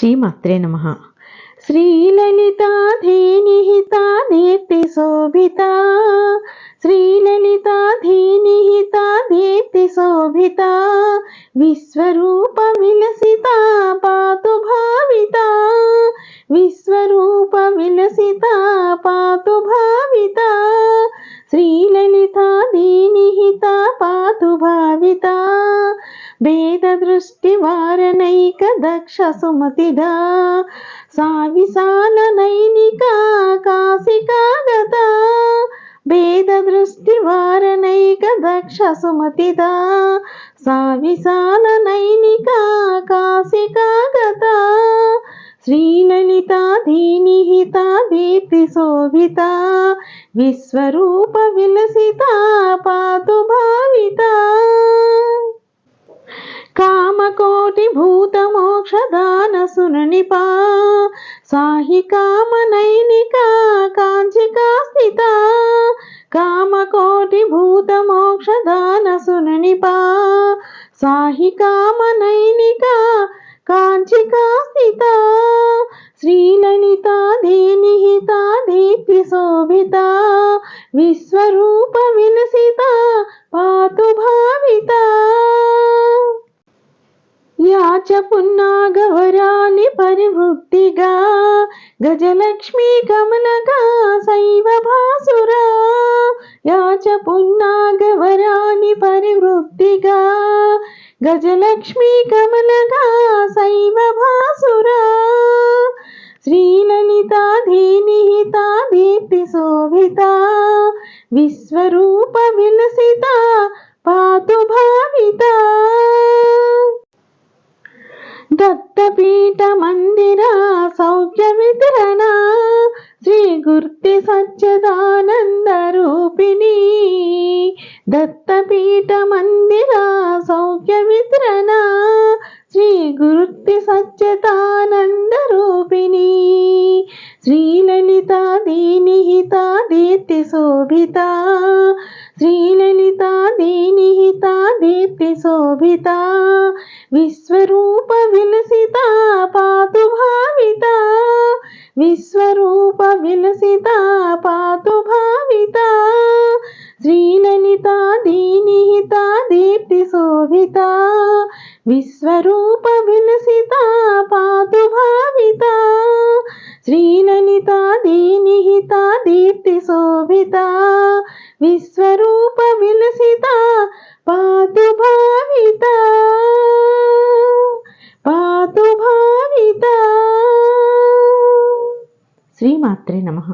శ్రీమాత్రే నమ. శ్రీలలితాధీనిహితా దీప్తి శోభిత. శ్రీలలితాధీనిహితా దీప్తి శోభిత. విశ్వరూప విలసిత పాతు భావిత. విశ్వరూప విలసిత పాతు భావిత. శ్రీలలితాధీనిహిత పాతు భావిత. భేద సృష్టివారనైక దక్ష సుమతిదా సావిశాలనైనిక కాశికాగత. భేద దృష్టివారనైక దక్ష సుమతిదా సావిశాలనైనిక కాశికాగత. శ్రీలలితా దీనిహిత దీప్తి శోభిత విశ్వరూప విలసిత పాత కామకోటి భూత మోక్షదాన సుననిపా సాహి కామనైనిక కాంచికా స్థిత కామకోటి భూత మోక్షదాన సుననిపా సాహి కామనైనిక కాంచికా స్థిత శ్రీలలిత ధీనిహిత దీప్తి శోభిత విశ్వరూప విలసిత యాచ పున్నాగవరాలి పరివృత్తిగా గజలక్ష్మీ కమలగా శైవ భాసురా యాచపున్నాగవరాని పరివృత్తిగా గజలక్ష్మీ కమలగా శైవ భాసురా శ్రీలలిత ధీనిహిత దీప్తి శోభిత విశ్వరూప విలసిత దత్తపీఠ మందిర సౌఖ్య వితరణ శ్రీ గురుక్తి సత్యతానంద రూపిణి శ్రీ శ్రీలలిత దీనిహిత దీప్తి శోభిత. శ్రీ శ్రీలలిత దీనిహిత దీప్తి శోభిత. విశ్వరూప విలసిత పాతు భావిత విశ్వ శ్రీలలిత దీనిహిత దీప్తి శోభిత విశ్వరూప విలసిత పాతు భావిత శ్రీలలిత దీనిహిత దీప్తి శోభిత విశ్వరూప విలసిత పాతు భావిత పాతు భావిత శ్రీమాత్రే నమః.